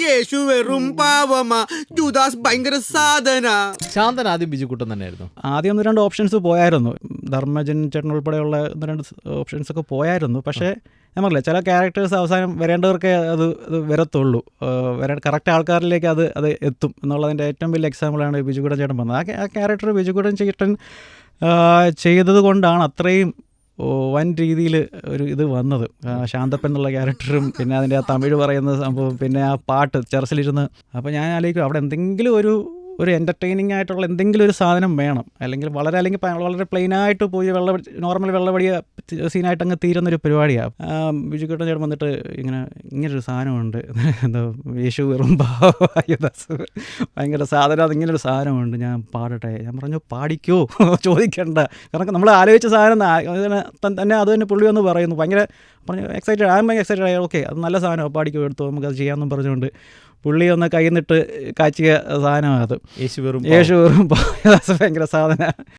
യേശു വെറും പാവമാ. ജൂദാസ് ഭയങ്കര സാധന. ശാന്തൻ ആദ്യം ബിജുക്കുട്ടൻ തന്നെയായിരുന്നു. ആദ്യം ഒന്ന് രണ്ട് ഓപ്ഷൻസ് പോയായിരുന്നു. ധർമ്മജൻ ചേട്ടൻ ഉൾപ്പെടെയുള്ള ഒന്ന് രണ്ട് ഓപ്ഷൻസ് ഒക്കെ പോയായിരുന്നു. പക്ഷേ ഞാൻ പറഞ്ഞില്ല ചില ക്യാരക്ടേഴ്സ് അവസാനം വരേണ്ടവർക്ക് അത് അത് വരത്തുള്ളൂ. വരേണ്ട വര കറക്റ്റ് ആൾക്കാരിലേക്ക് അത് അത് എത്തും എന്നുള്ളതിന്റെ ഏറ്റവും വലിയ എക്സാമ്പിളാണ് ബിജുകുടൻ ചേട്ടൻ പറഞ്ഞത്. ആ ക്യാ- ആ ക്യാരക്ടർ ബിജുകുടൻ ചേട്ടൻ ചെയ്തത് കൊണ്ടാണ് അത്രയും വൻ രീതിയിൽ ഒരു ഇത് വന്നത്. ശാന്തപ്പൻ എന്നുള്ള ക്യാരക്ടറും പിന്നെ അതിന്റെ ആ തമിഴ് പറയുന്ന സംഭവം പിന്നെ ആ പാട്ട് ചെറസിലിരുന്ന് അപ്പോൾ ഞാൻ ആലോചിക്കും അവിടെ എന്തെങ്കിലും ഒരു ഒരു എന്റർടൈനിങ് ആയിട്ടുള്ള എന്തെങ്കിലും ഒരു സാധനം വേണം. അല്ലെങ്കിൽ വളരെ അല്ലെങ്കിൽ വളരെ പ്ലെയിൻ ആയിട്ട് പോയി വെള്ള നോർമൽ വെള്ളപടിയ സീനായിട്ട് അങ്ങ് തീരുന്നൊരു പരിപാടിയാണ് ബിജുക്കുട്ടൻ ചേട്ടൻ വന്നിട്ട് ഇങ്ങനെ ഇങ്ങനൊരു സാധനമുണ്ട്. എന്താ യേശു വെറും ഭാവദാസ് ഭയങ്കര സാധനം അത് ഇങ്ങനൊരു സാധനമുണ്ട്. ഞാൻ പാടട്ടെ. ഞാൻ പറഞ്ഞു പാടിക്കോ? ചോദിക്കണ്ട. കാരണം നമ്മൾ ആലോചിച്ച സാധനം തന്നെ അത് തന്നെ പുള്ളി വന്ന് പറയുന്നു. ഭയങ്കര പറഞ്ഞു എക്സൈറ്റഡ് ആകും ഭയങ്കര എക്സൈറ്റഡ് ആയി ഓക്കെ അത് നല്ല സാധനമാണ് പാടിക്കോ എടുത്തു നമുക്കത് ചെയ്യാമെന്നും പറഞ്ഞുകൊണ്ട് പുള്ളി ഒന്ന് കൈ നിട്ട് കാച്ചിയ സാധനമാണ് അത്. യേശു വെറും യേശു വെറും ഭയങ്കര സാധന